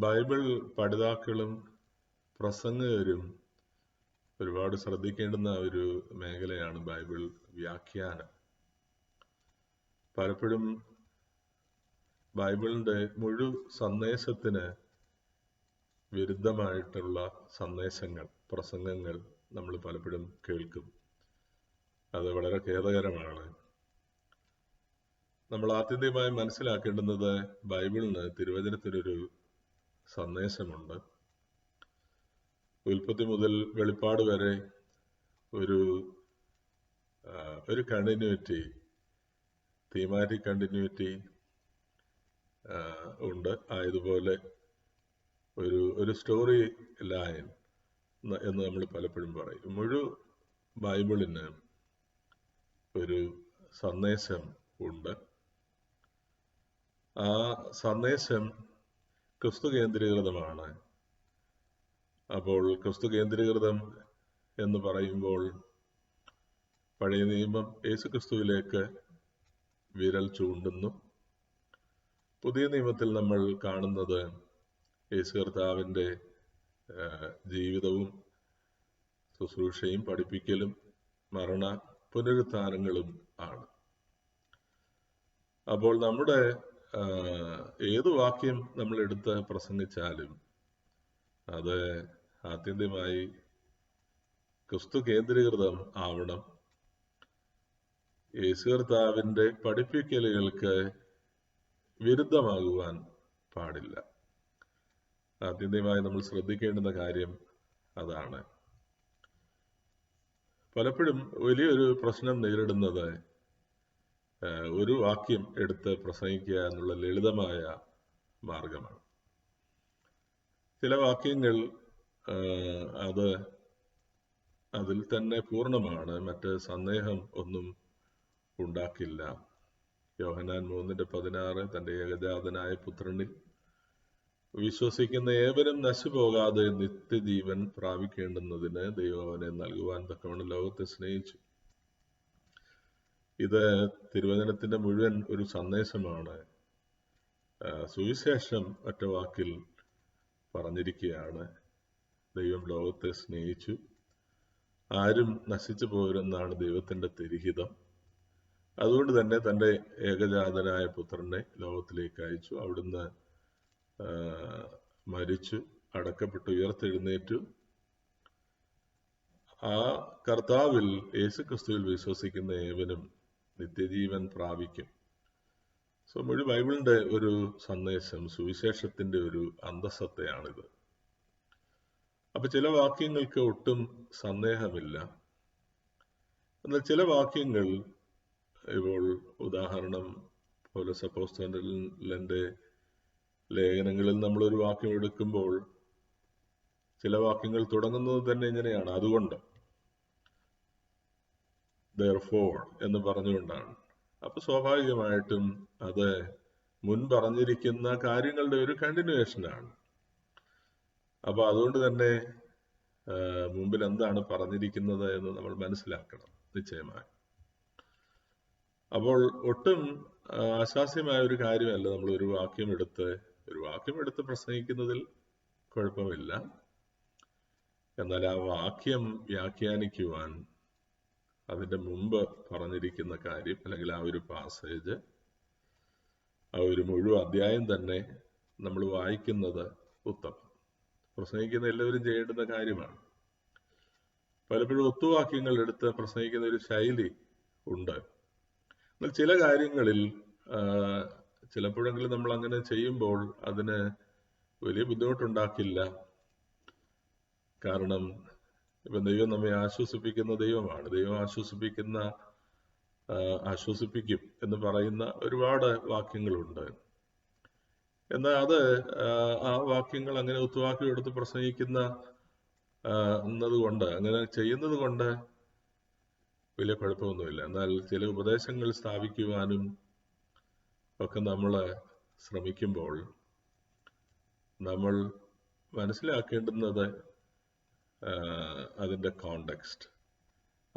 Bible പഠിതാക്കളും പ്രസംഗകരും ഒരുപാട് ശ്രദ്ധിക്കേണ്ടുന്ന ഒരു മേഖലയാണ് ബൈബിൾ വ്യാഖ്യാനം. പലപ്പോഴും ബൈബിളിന്റെ മുഴു സന്ദേശത്തിന് വിരുദ്ധമായിട്ടുള്ള സന്ദേശങ്ങൾ പ്രസംഗങ്ങൾ നമ്മൾ പലപ്പോഴും കേൾക്കും. അത് വളരെ ഖേദകരമാണ്. നമ്മൾ ആത്യന്തികമായി മനസ്സിലാക്കേണ്ടുന്നത് ബൈബിളിന് തിരുവചനത്തിനൊരു സന്ദേശമുണ്ട്. ഉൽപ്പത്തി മുതൽ വെളിപ്പാട് വരെ ഒരു ഒരു കണ്ടിന്യൂറ്റി തീമാറ്റിക് കണ്ടിന്യൂറ്റി ഉണ്ട്. ആയതുപോലെ ഒരു ഒരു സ്റ്റോറി ലൈൻ എന്ന് നമ്മൾ പലപ്പോഴും പറയും. മുഴു ബൈബിളിന് ഒരു സന്ദേശം ഉണ്ട്. ആ സന്ദേശം ക്രിസ്തു കേന്ദ്രീകൃതമാണ്. അപ്പോൾ ക്രിസ്തു കേന്ദ്രീകൃതം എന്ന് പറയുമ്പോൾ പഴയ നിയമം യേശു ക്രിസ്തുവിലേക്ക് വിരൽ ചൂണ്ടുന്നു. പുതിയ നിയമത്തിൽ നമ്മൾ കാണുന്നത് യേശു കർത്താവിന്റെ ജീവിതവും ശുശ്രൂഷയും പഠിപ്പിക്കലും മരണ പുനരുത്ഥാനങ്ങളും ആണ്. അപ്പോൾ നമ്മുടെ ഏത് വാക്യം നമ്മൾ എടുത്ത് പ്രസംഗിച്ചാലും അത് ആത്യന്തികമായി ക്രിസ്തു കേന്ദ്രീകൃതം ആവണം. യേശു കർത്താവിന്റെ പഠിപ്പിക്കലുകൾക്ക് വിരുദ്ധമാകുവാൻ പാടില്ല. ആത്യന്തികമായി നമ്മൾ ശ്രദ്ധിക്കേണ്ടുന്ന കാര്യം അതാണ്. പലപ്പോഴും വലിയൊരു പ്രശ്നം നേരിടുന്നത് ഒരു വാക്യം എടുത്ത് പ്രസംഗിക്കുക എന്നുള്ള ലളിതമായ മാർഗമാണ്. ചില വാക്യങ്ങൾ അത് അതിൽ തന്നെ പൂർണമാണ്. മറ്റ് സന്ദേഹം ഒന്നും ഉണ്ടാക്കില്ല. യോഹനാൻ മൂന്നിന്റെ പതിനാറ് തന്റെ ഏകജാതനായ പുത്രനിൽ വിശ്വസിക്കുന്ന ഏവരും നശിപോകാതെ നിത്യജീവൻ പ്രാപിക്കേണ്ടുന്നതിന് ദൈവം അവനെ നൽകുവാൻ തക്കവണ്ണം ലോകത്തെ സ്നേഹിച്ചു. ഇത് തിരുവചനത്തിന്റെ മുഴുവൻ ഒരു സന്ദേശമാണ്. സുവിശേഷം ഒറ്റ വാക്കിൽ പറഞ്ഞിരിക്കുകയാണ്. ദൈവം ലോകത്തെ സ്നേഹിച്ചു. ആരും നശിച്ചു പോരുമെന്നാണ് ദൈവത്തിന്റെ തിരിഹിതം. അതുകൊണ്ട് തന്നെ തന്റെ ഏകജാതനായ പുത്രനെ ലോകത്തിലേക്ക് അയച്ചു. അവിടുന്ന് മരിച്ചു അടക്കപ്പെട്ടു ഉയർത്തെഴുന്നേറ്റു. ആ കർത്താവിൽ യേശുക്രിസ്തുവിൽ വിശ്വസിക്കുന്ന ഏവനും നിത്യജീവൻ പ്രാപിക്കും. സോ മുഴു ബൈബിളിന്റെ ഒരു സന്ദേശം സുവിശേഷത്തിന്റെ ഒരു അന്തസത്തയാണിത്. അപ്പൊ ചില വാക്യങ്ങൾക്ക് ഒട്ടും സന്ദേഹമില്ല. എന്നാൽ ചില വാക്യങ്ങൾ ഇപ്പോൾ ഉദാഹരണം പോലെ സപ്പോസ്തന്റെ ലേഖനങ്ങളിൽ നമ്മൾ ഒരു വാക്യം എടുക്കുമ്പോൾ ചില വാക്യങ്ങൾ തുടങ്ങുന്നത് തന്നെ ഇങ്ങനെയാണ്. അതുകൊണ്ട് ഫോർ എന്ന് പറഞ്ഞുകൊണ്ടാണ്. അപ്പൊ സ്വാഭാവികമായിട്ടും അത് മുൻ പറഞ്ഞിരിക്കുന്ന കാര്യങ്ങളുടെ ഒരു കണ്ടിന്യൂവേഷനാണ് അപ്പൊ അതുകൊണ്ട് തന്നെ മുമ്പിൽ എന്താണ് പറഞ്ഞിരിക്കുന്നത് എന്ന് നമ്മൾ മനസ്സിലാക്കണം നിശ്ചയമായി. അപ്പോൾ ഒട്ടും അശാസ്യമായ ഒരു കാര്യമല്ല നമ്മൾ ഒരു വാക്യം എടുത്ത് ഒരു വാക്യം എടുത്ത് പ്രസംഗിക്കുന്നതിൽ കുഴപ്പമില്ല. എന്നാൽ ആ വാക്യം വ്യാഖ്യാനിക്കുവാൻ അതിന്റെ മുമ്പ് പറഞ്ഞിരിക്കുന്ന കാര്യം അല്ലെങ്കിൽ ആ ഒരു പാസേജ് ആ ഒരു മുഴുവൻ അധ്യായം തന്നെ നമ്മൾ വായിക്കുന്നത് ഉത്തമം. പ്രസംഗിക്കുന്ന എല്ലാവരും ചെയ്യേണ്ടുന്ന കാര്യമാണ്. പലപ്പോഴും ഒത്തുവാക്യങ്ങൾ എടുത്ത് പ്രസംഗിക്കുന്ന ഒരു ശൈലി ഉണ്ട്. എന്നാൽ ചില കാര്യങ്ങളിൽ ചിലപ്പോഴെങ്കിലും നമ്മൾ അങ്ങനെ ചെയ്യുമ്പോൾ അതിന് വലിയ ബുദ്ധിമുട്ടുണ്ടാക്കില്ല. കാരണം ഇപ്പൊ ദൈവം നമ്മെ ആശ്വസിപ്പിക്കുന്ന ദൈവമാണ്. ദൈവം ആശ്വസിപ്പിക്കുന്ന ആശ്വസിപ്പിക്കും എന്ന് പറയുന്ന ഒരുപാട് വാക്യങ്ങളുണ്ട്. എന്നാൽ അത് ആ, വാക്യങ്ങൾ അങ്ങനെ ഒത്തുവാക്യം എടുത്ത് പ്രസംഗിക്കുന്ന കൊണ്ട് അങ്ങനെ ചെയ്യുന്നത് കൊണ്ട് വലിയ കുഴപ്പമൊന്നുമില്ല. എന്നാൽ ചില ഉപദേശങ്ങൾ സ്ഥാപിക്കുവാനും ഒക്കെ നമ്മൾ ശ്രമിക്കുമ്പോൾ നമ്മൾ മനസ്സിലാക്കേണ്ടുന്നത് ആ, അതിന്റെ കോണ്ടെക്സ്റ്റ്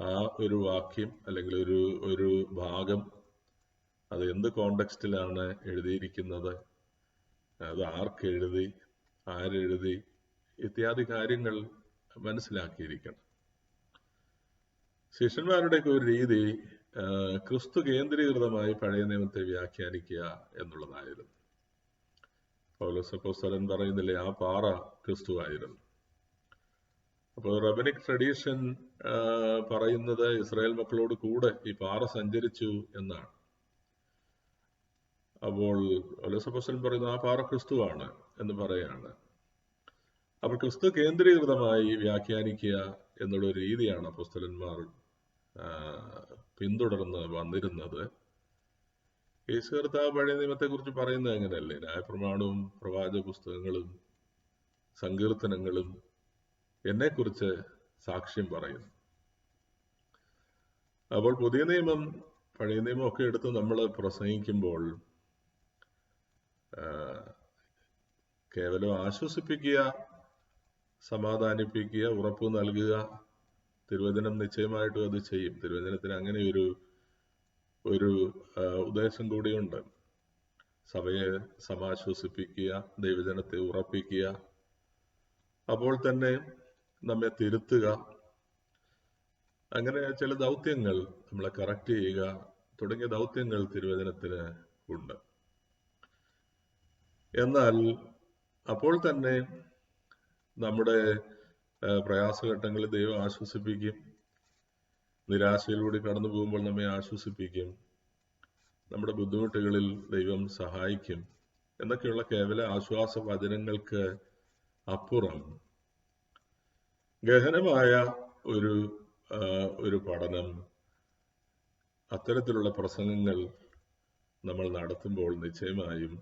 ആ ഒരു വാക്യം അല്ലെങ്കിൽ ഒരു ഒരു ഭാഗം അത് എന്ത് കോണ്ടെക്സ്റ്റിലാണ് എഴുതിയിരിക്കുന്നത്? അത് ആർക്ക് എഴുതി? ആരെഴുതി ഇത്യാദി കാര്യങ്ങൾ മനസ്സിലാക്കിയിരിക്കണം. ശിഷ്യന്മാരുടെയൊക്കെ ഒരു രീതി ക്രിസ്തു കേന്ദ്രീകൃതമായി പഴയ നിയമത്തെ വ്യാഖ്യാനിക്കുക എന്നുള്ളതായിരുന്നു. പൗലോസപ്പോസ്തലൻ പറയുന്നില്ലേ ആ പാറ ക്രിസ്തുവായിരുന്നു. അപ്പോൾ റബനിക് ട്രഡീഷൻ പറയുന്നത് ഇസ്രായേൽ മക്കളോട് കൂടെ ഈ പാറ സഞ്ചരിച്ചു എന്നാണ്. അപ്പോൾ ഒലസഫസൻ പറയുന്ന ആ പാറ ക്രിസ്തുവാണ് എന്ന് പറയാണ്. അപ്പോൾ ക്രിസ്തു കേന്ദ്രീകൃതമായി വ്യാഖ്യാനിക്കുക എന്നുള്ള രീതിയാണ് അപ്പോസ്തലന്മാർ പിന്തുടർന്ന് വന്നിരുന്നത്. യേശു കർത്താവ് പഴയ നിയമത്തെക്കുറിച്ച് പറയുന്നത് എങ്ങനെയല്ലേ? ന്യായപ്രമാണവും പ്രവാചക പുസ്തകങ്ങളും സങ്കീർത്തനങ്ങളും എന്നെക്കുറിച്ച് സാക്ഷ്യം പറയുന്നു. അപ്പോൾ പുതിയ നിയമം പഴയ നിയമം ഒക്കെ എടുത്ത് നമ്മൾ പ്രസംഗിക്കുമ്പോൾ കേവലം ആശ്വസിപ്പിക്കുക സമാധാനിപ്പിക്കുക ഉറപ്പ് നൽകുക തിരുവചനം നിശ്ചയമായിട്ടും അത് ചെയ്യും. തിരുവചനത്തിന് അങ്ങനെ ഒരു ഒരു ഉദ്ദേശം കൂടിയുണ്ട്. സഭയെ സമാശ്വസിപ്പിക്കുക ദൈവജനത്തെ ഉറപ്പിക്കുക. അപ്പോൾ തന്നെ നമ്മെ തിരുത്തുക. അങ്ങനെ ചില ദൗത്യങ്ങൾ നമ്മളെ കറക്റ്റ് ചെയ്യുക തുടങ്ങിയ ദൗത്യങ്ങൾ തിരുവചനത്തിന് ഉണ്ട്. എന്നാൽ അപ്പോൾ തന്നെ നമ്മുടെ പ്രയാസഘട്ടങ്ങളിൽ ദൈവം ആശ്വസിപ്പിക്കും. നിരാശയിലൂടെ കടന്നു പോകുമ്പോൾ നമ്മെ ആശ്വസിപ്പിക്കും. നമ്മുടെ ബുദ്ധിമുട്ടുകളിൽ ദൈവം സഹായിക്കും. എന്നൊക്കെയുള്ള കേവല ആശ്വാസ വചനങ്ങൾക്ക് അപ്പുറം ഗഹനമായ ഒരു ഒരു പഠനം അത്തരത്തിലുള്ള പ്രസംഗങ്ങൾ നമ്മൾ നടത്തുമ്പോൾ നിശ്ചയമായും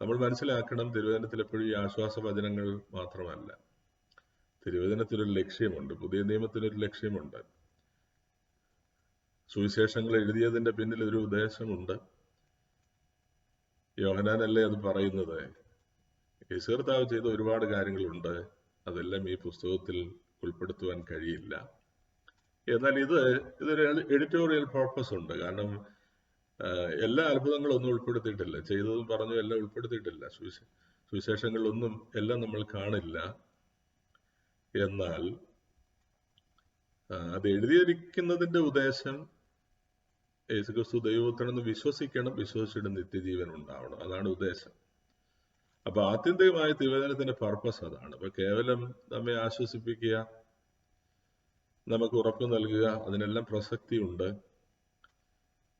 നമ്മൾ മനസ്സിലാക്കണം തിരുവചനത്തിൽ എപ്പോഴും ഈ ആശ്വാസ വചനങ്ങൾ മാത്രമല്ല. തിരുവചനത്തിനൊരു ലക്ഷ്യമുണ്ട് പുതിയ നിയമത്തിനൊരു ലക്ഷ്യമുണ്ട്. സുവിശേഷങ്ങൾ എഴുതിയതിന്റെ പിന്നിൽ ഒരു ഉദ്ദേശമുണ്ട്. യോഹനാനല്ലേ അത് പറയുന്നത്? യേശുർത്താവ് ചെയ്ത ഒരുപാട് കാര്യങ്ങളുണ്ട്. അതെല്ലാം ഈ പുസ്തകത്തിൽ ഉൾപ്പെടുത്തുവാൻ കഴിയില്ല. എന്നാൽ ഇത് ഇതൊരു എഡിറ്റോറിയൽ പർപ്പസ് ഉണ്ട്. കാരണം എല്ലാ അത്ഭുതങ്ങളും ഒന്നും ഉൾപ്പെടുത്തിയിട്ടില്ല. ചെയ്തതും പറഞ്ഞു എല്ലാം ഉൾപ്പെടുത്തിയിട്ടില്ല. സുവിശേഷങ്ങളൊന്നും എല്ലാം നമ്മൾ കാണില്ല. എന്നാൽ അത് എഴുതിയിരിക്കുന്നതിന്റെ ഉദ്ദേശം യേശുക്രിസ്തു ദൈവത്തിനെന്ന് വിശ്വസിക്കണം. വിശ്വസിച്ചിട്ട് നിത്യജീവൻ ഉണ്ടാവണം. അതാണ് ഉദ്ദേശം. അപ്പൊ ആത്യന്തികമായ തിരുവേദനത്തിന്റെ പർപ്പസ് അതാണ്. അപ്പൊ കേവലം നമ്മെ ആശ്വസിപ്പിക്കുക നമുക്ക് ഉറപ്പ് നൽകുക അതിനെല്ലാം പ്രസക്തിയുണ്ട്.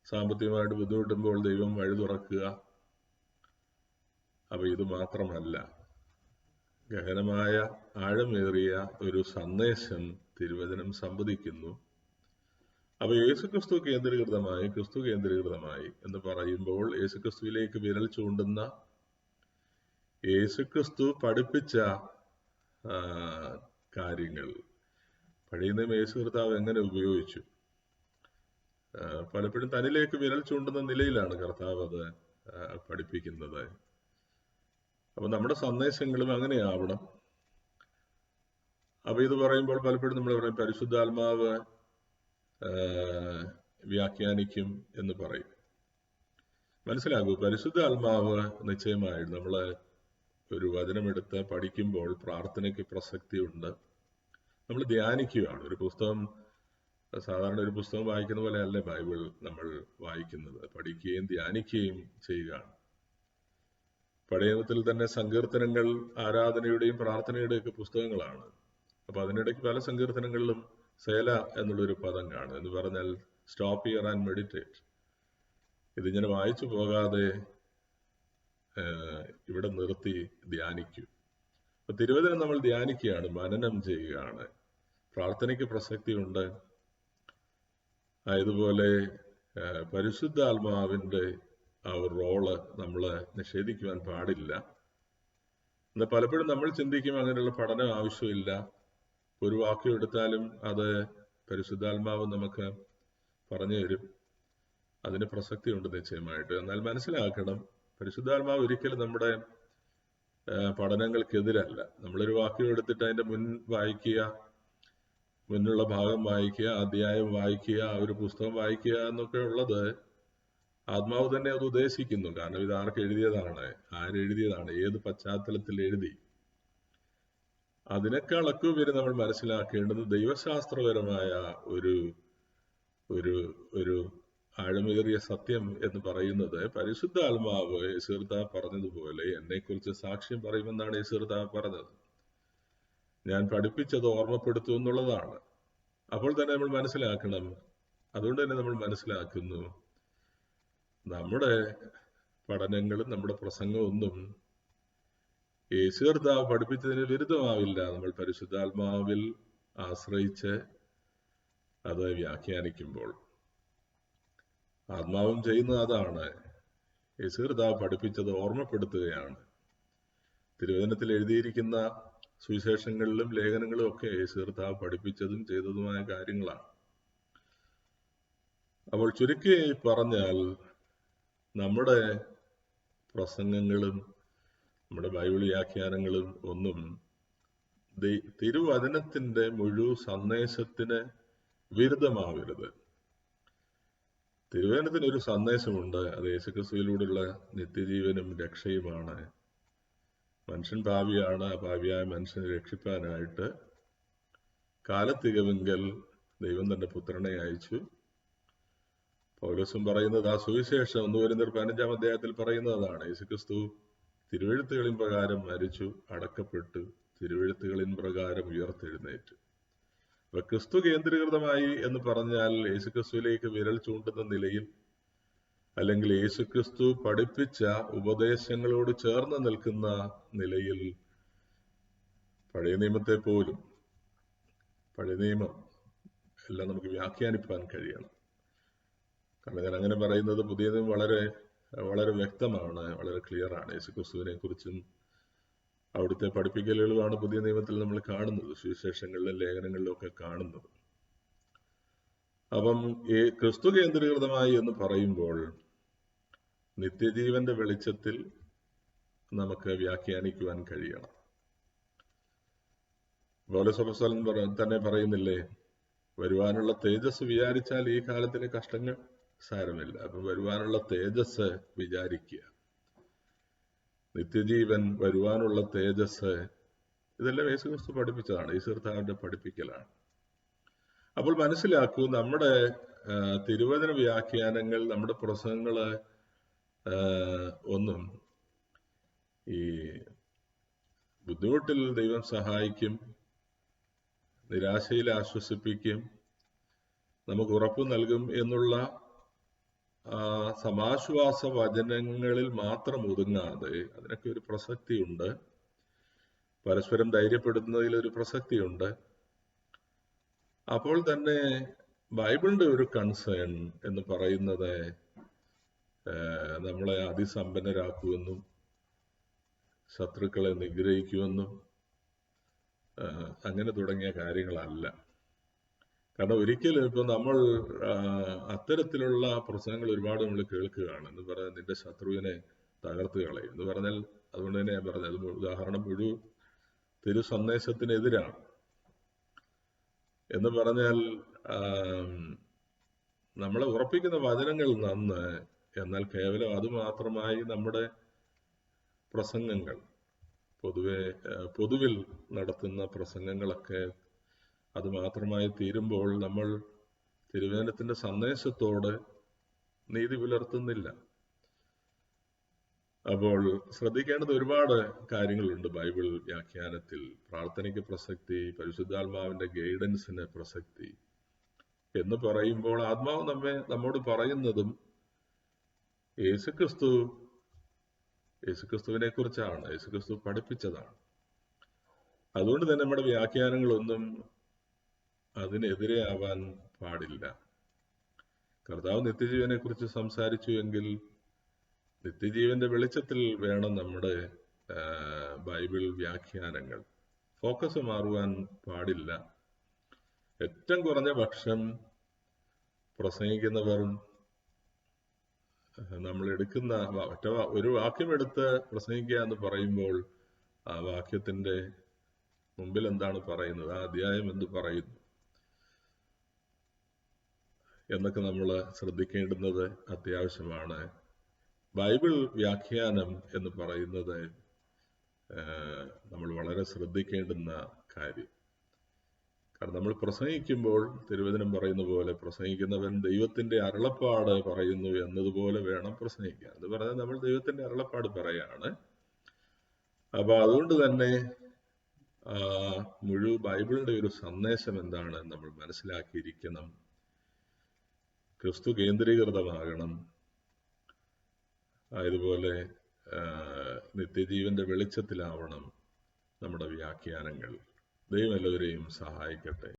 സാമ്പത്തികമായിട്ട് ബുദ്ധിമുട്ടുമ്പോൾ ദൈവം വഴി തുറക്കുക. അപ്പൊ ഇത് മാത്രമല്ല ഗഹനമായ ആഴമേറിയ ഒരു സന്ദേശം തിരുവചനം സംവദിക്കുന്നു. അപ്പൊ യേശുക്രിസ്തു കേന്ദ്രീകൃതമായി ക്രിസ്തു കേന്ദ്രീകൃതമായി എന്ന് പറയുമ്പോൾ യേശുക്രിസ്തുവിലേക്ക് വിരൽ ചൂണ്ടുന്ന യേശുക്രിസ്തു പഠിപ്പിച്ച കാര്യങ്ങൾ. പഴയ യേശു കർത്താവ് എങ്ങനെ ഉപയോഗിച്ചു? പലപ്പോഴും തനിലേക്ക് വിരൽ ചൂണ്ടുന്ന നിലയിലാണ് കർത്താവ് അത് പഠിപ്പിക്കുന്നത്. അപ്പൊ നമ്മുടെ സന്ദേശങ്ങളും അങ്ങനെയാവണം. അപ്പൊ ഇത് പറയുമ്പോൾ പലപ്പോഴും നമ്മൾ പറയും പരിശുദ്ധാത്മാവ് വ്യാഖ്യാനിക്കും എന്ന് പറയും. മനസ്സിലാകൂ പരിശുദ്ധാത്മാവ് നിശ്ചയമായിട്ട് നമ്മൾ ഒരു വചനമെടുത്ത് പഠിക്കുമ്പോൾ പ്രാർത്ഥനയ്ക്ക് പ്രസക്തിയുണ്ട്. നമ്മൾ ധ്യാനിക്കുകയാണ്. ഒരു പുസ്തകം സാധാരണ ഒരു പുസ്തകം വായിക്കുന്ന പോലെ അല്ല ബൈബിൾ നമ്മൾ വായിക്കുന്നത്. പഠിക്കുകയും ധ്യാനിക്കുകയും ചെയ്യുകയാണ്. പഴയത്തിൽ തന്നെ സങ്കീർത്തനങ്ങൾ ആരാധനയുടെയും പ്രാർത്ഥനയുടെയും ഒക്കെ പുസ്തകങ്ങളാണ്. അപ്പൊ അതിനിടയ്ക്ക് പല സങ്കീർത്തനങ്ങളിലും സേല എന്നുള്ളൊരു പദം കാണും. എന്ന് പറഞ്ഞാൽ സ്റ്റോപ്പ് ഇയർ ആൻഡ് മെഡിറ്റേറ്റ്. ഇതിങ്ങനെ വായിച്ചു പോകാതെ ഇവിടെ നിർത്തി ധ്യാനിക്കൂ. അപ്പൊ തിരുവചനം നമ്മൾ ധ്യാനിക്കുകയാണ് മനനം ചെയ്യുകയാണ്. പ്രാർത്ഥനയ്ക്ക് പ്രസക്തിയുണ്ട്. അതുപോലെ പരിശുദ്ധ പരിശുദ്ധാത്മാവിന്റെ ആ ഒരു റോൾ നമ്മൾ നിഷേധിക്കുവാൻ പാടില്ല. എന്നാൽ പലപ്പോഴും നമ്മൾ ചിന്തിക്കും അങ്ങനെയുള്ള പഠനം ആവശ്യമില്ല. ഒരു വാക്യം എടുത്താലും അത് പരിശുദ്ധാത്മാവ് നമുക്ക് പറഞ്ഞു തരും അതിന് പ്രസക്തിയുണ്ട് നിശ്ചയമായിട്ട്. എന്നാൽ മനസ്സിലാക്കണം പരിശുദ്ധാത്മാവ് ഒരിക്കലും നമ്മുടെ പഠനങ്ങൾക്കെതിരല്ല. നമ്മളൊരു വാക്യം എടുത്തിട്ട് അതിന്റെ മുൻ വായിക്കുക മുന്നുള്ള ഭാഗം വായിക്കുക അധ്യായം വായിക്കുക ഒരു പുസ്തകം വായിക്കുക എന്നൊക്കെ ഉള്ളത് ആത്മാവ് തന്നെ അത് ഉദ്ദേശിക്കുന്നു. കാരണം ഇത് ആർക്ക് എഴുതിയതാണ്? ആരെഴുതിയതാണ് ഏത് പശ്ചാത്തലത്തിൽ എഴുതി? അതിനേക്കാളൊക്കെ ഉപരി നമ്മൾ മനസ്സിലാക്കേണ്ടത് ദൈവശാസ്ത്രപരമായ ഒരു ഒരു ഒരു ആഴമേറിയ സത്യം എന്ന് പറയുന്നത് പരിശുദ്ധ ആത്മാവ് യേശുർത്ത പറഞ്ഞതുപോലെ എന്നെക്കുറിച്ച് സാക്ഷ്യം പറയുമെന്നാണ് യേശുർത്ത പറഞ്ഞത്. ഞാൻ പഠിപ്പിച്ചത് ഓർമ്മപ്പെടുത്തു എന്നുള്ളതാണ്. അപ്പോൾ തന്നെ നമ്മൾ മനസ്സിലാക്കണം. അതുകൊണ്ട് തന്നെ നമ്മൾ മനസ്സിലാക്കുന്നു. നമ്മുടെ പഠനങ്ങളും നമ്മുടെ പ്രസംഗമൊന്നും ഒന്നും യേശുർത്താവ് പഠിപ്പിച്ചതിന് വിരുദ്ധമാവില്ല. നമ്മൾ പരിശുദ്ധാത്മാവിൽ ആശ്രയിച്ച് അത് വ്യാഖ്യാനിക്കുമ്പോൾ. ആത്മാവും ചെയ്യുന്നത് അതാണ്. യേശുർത്താവ് പഠിപ്പിച്ചത് ഓർമ്മപ്പെടുത്തുകയാണ്. തിരുവചനത്തിൽ എഴുതിയിരിക്കുന്ന സുവിശേഷങ്ങളിലും ലേഖനങ്ങളും ഒക്കെ യേശുർത്താവ് പഠിപ്പിച്ചതും ചെയ്തതുമായ കാര്യങ്ങളാണ്. അപ്പോൾ ചുരുക്കി പറഞ്ഞാൽ നമ്മുടെ പ്രസംഗങ്ങളും നമ്മുടെ ബൈബിൾ വ്യാഖ്യാനങ്ങളും ഒന്നും തിരുവചനത്തിന്റെ മുഴുവൻ സന്ദേശത്തിന് വിരുദ്ധമാവരുത്. തിരുവചനത്തിന് ഒരു സന്ദേശമുണ്ട്. അത് യേശുക്രിസ്തുവിലൂടെയുള്ള നിത്യജീവനും രക്ഷയുമാണ്. മനുഷ്യൻ പാപിയാണ്. പാപിയായ മനുഷ്യനെ രക്ഷിപ്പാനായിട്ട് കാലത്തികവെങ്കിൽ ദൈവം തന്റെ പുത്രനെ അയച്ചു. പൗലോസും പറയുന്നത് ആ സുവിശേഷം ഒന്ന് വരുന്ന പതിനഞ്ചാം അധ്യായത്തിൽ പറയുന്നതാണ്. യേശുക്രിസ്തു തിരുവഴുത്തുകളിൻ പ്രകാരം മരിച്ചു അടക്കപ്പെട്ടു. തിരുവഴുത്തുകളിൻ പ്രകാരം ഉയർത്തെഴുന്നേറ്റു. അപ്പൊ ക്രിസ്തു കേന്ദ്രീകൃതമായി എന്ന് പറഞ്ഞാൽ യേശുക്രിസ്തുവിലേക്ക് വിരൽ ചൂണ്ടുന്ന നിലയിൽ അല്ലെങ്കിൽ യേശുക്രിസ്തു പഠിപ്പിച്ച ഉപദേശങ്ങളോട് ചേർന്ന് നിൽക്കുന്ന നിലയിൽ പഴയ നിയമത്തെ പോലും പഴയ നിയമം എല്ലാം നമുക്ക് വ്യാഖ്യാനിപ്പാൻ കഴിയണം. കാരണം ഞാൻ അങ്ങനെ പറയുന്നത് പുതിയ വളരെ വളരെ വ്യക്തമാണ് വളരെ ക്ലിയർ ആണ്. യേശുക്രിസ്തുവിനെ കുറിച്ചും അവിടുത്തെ പഠിപ്പിക്കലുകളുമാണ് പുതിയ നിയമത്തിൽ നമ്മൾ കാണുന്നത് സുവിശേഷങ്ങളിലും ലേഖനങ്ങളിലും ഒക്കെ കാണുന്നത്. അപ്പം ഈ ക്രിസ്തു കേന്ദ്രീകൃതമായി എന്ന് പറയുമ്പോൾ നിത്യജീവന്റെ വെളിച്ചത്തിൽ നമുക്ക് വ്യാഖ്യാനിക്കുവാൻ കഴിയണം. പൗലസഭസ്ഥലൻ തന്നെ പറയുന്നില്ലേ വരുവാനുള്ള തേജസ് വിചാരിച്ചാൽ ഈ കാലത്തിലെ കഷ്ടങ്ങൾ സാരമില്ല. അപ്പൊ വരുവാനുള്ള തേജസ് വിചാരിക്കുക. നിത്യജീവൻ വരുവാനുള്ള തേജസ് ഇതെല്ലാം യേശുക്രിസ്തു പഠിപ്പിച്ചതാണ്. യേശുർത്താവിന്റെ പഠിപ്പിക്കലാണ്. അപ്പോൾ മനസ്സിലാക്കൂ നമ്മുടെ തിരുവചന വ്യാഖ്യാനങ്ങൾ നമ്മുടെ പ്രസംഗങ്ങൾ ഒന്നും ഈ ബുദ്ധിമുട്ടിൽ ദൈവം സഹായിക്കും നിരാശയിൽ ആശ്വസിപ്പിക്കും നമുക്ക് ഉറപ്പ് നൽകും എന്നുള്ള സമാശ്വാസ വചനങ്ങളിൽ മാത്രം ഒതുങ്ങാതെ അതിനൊക്കെ ഒരു പ്രസക്തിയുണ്ട്. പരസ്പരം ധൈര്യപ്പെടുത്തുന്നതിൽ ഒരു പ്രസക്തിയുണ്ട്. അപ്പോൾ തന്നെ ബൈബിളിന്റെ ഒരു കൺസേൺ എന്ന് പറയുന്നത് നമ്മളെ അതിസമ്പന്നരാക്കുമെന്നും ശത്രുക്കളെ നിഗ്രഹിക്കുമെന്നും അങ്ങനെ തുടങ്ങിയ കാര്യങ്ങളല്ല. കാരണം ഒരിക്കലും ഇപ്പൊ നമ്മൾ അത്തരത്തിലുള്ള പ്രസംഗങ്ങൾ ഒരുപാട് നമ്മൾ കേൾക്കുകയാണ്. എന്ന് പറഞ്ഞാൽ നിന്റെ ശത്രുവിനെ തകർത്ത് കളയും. എന്ന് പറഞ്ഞാൽ അതുകൊണ്ട് തന്നെ ഞാൻ പറഞ്ഞത് ഉദാഹരണം ഒരു തിരു സന്ദേശത്തിനെതിരാണ് എന്ന് പറഞ്ഞാൽ നമ്മളെ ഉറപ്പിക്കുന്ന വചനങ്ങൾ നന്ന് എന്നാൽ കേവലം അത് മാത്രമായി നമ്മുടെ പ്രസംഗങ്ങൾ പൊതുവെ പൊതുവിൽ നടത്തുന്ന പ്രസംഗങ്ങളൊക്കെ അത് മാത്രമായി തീരുമ്പോൾ നമ്മൾ തിരുവേനത്തിന്റെ സന്ദേശത്തോട് നീതി പുലർത്തുന്നില്ല. അപ്പോൾ ശ്രദ്ധിക്കേണ്ടത് ഒരുപാട് കാര്യങ്ങളുണ്ട് ബൈബിൾ വ്യാഖ്യാനത്തിൽ. പ്രാർത്ഥനയ്ക്ക് പ്രസക്തി പരിശുദ്ധാത്മാവിന്റെ ഗൈഡൻസിന് പ്രസക്തി എന്ന് പറയുമ്പോൾ ആത്മാവ് നമ്മെ നമ്മോട് പറയുന്നതും യേശുക്രിസ്തു യേശുക്രിസ്തുവിനെ കുറിച്ചാണ്. യേശുക്രിസ്തു പഠിപ്പിച്ചതാണ്. അതുകൊണ്ട് തന്നെ നമ്മുടെ വ്യാഖ്യാനങ്ങളൊന്നും അതിനെതിരെ ആവാൻ പാടില്ല. കർത്താവ് നിത്യജീവനെ കുറിച്ച് സംസാരിച്ചു എങ്കിൽ നിത്യജീവന്റെ വെളിച്ചത്തിൽ വേണം നമ്മുടെ ബൈബിൾ വ്യാഖ്യാനങ്ങൾ. ഫോക്കസ് മാറുവാൻ പാടില്ല. ഏറ്റവും കുറഞ്ഞ പക്ഷം പ്രസംഗിക്കുന്നവർ നമ്മൾ എടുക്കുന്ന ഒറ്റ ഒരു വാക്യം എടുത്ത് പ്രസംഗിക്കുക എന്ന് പറയുമ്പോൾ ആ വാക്യത്തിന്റെ മുമ്പിൽ എന്താണ് പറയുന്നത്? ആ അധ്യായം എന്ത് പറയുന്നു? എന്നൊക്കെ നമ്മൾ ശ്രദ്ധിക്കേണ്ടുന്നത് അത്യാവശ്യമാണ്. ബൈബിൾ വ്യാഖ്യാനം എന്ന് പറയുന്നത് നമ്മൾ വളരെ ശ്രദ്ധിക്കേണ്ടുന്ന കാര്യം. കാരണം നമ്മൾ പ്രസംഗിക്കുമ്പോൾ തിരുവചനം പറയുന്ന പോലെ പ്രസംഗിക്കുന്നവൻ ദൈവത്തിന്റെ അരുളപ്പാട് പറയുന്നു എന്നതുപോലെ വേണം പ്രസംഗിക്കാൻ. എന്ന് പറഞ്ഞാൽ നമ്മൾ ദൈവത്തിന്റെ അരുളപ്പാട് പറയാണ്. അപ്പൊ അതുകൊണ്ട് തന്നെ ആ, മുഴു ബൈബിളിന്റെ ഒരു സന്ദേശം എന്താണ് നമ്മൾ മനസ്സിലാക്കിയിരിക്കണം. ക്രിസ്തു കേന്ദ്രീകൃതമാകണം. ഇതുപോലെ നിത്യജീവന്റെ വെളിച്ചത്തിലാവണം നമ്മുടെ വ്യാഖ്യാനങ്ങൾ. ദൈവം എല്ലാവരെയും സഹായിക്കട്ടെ.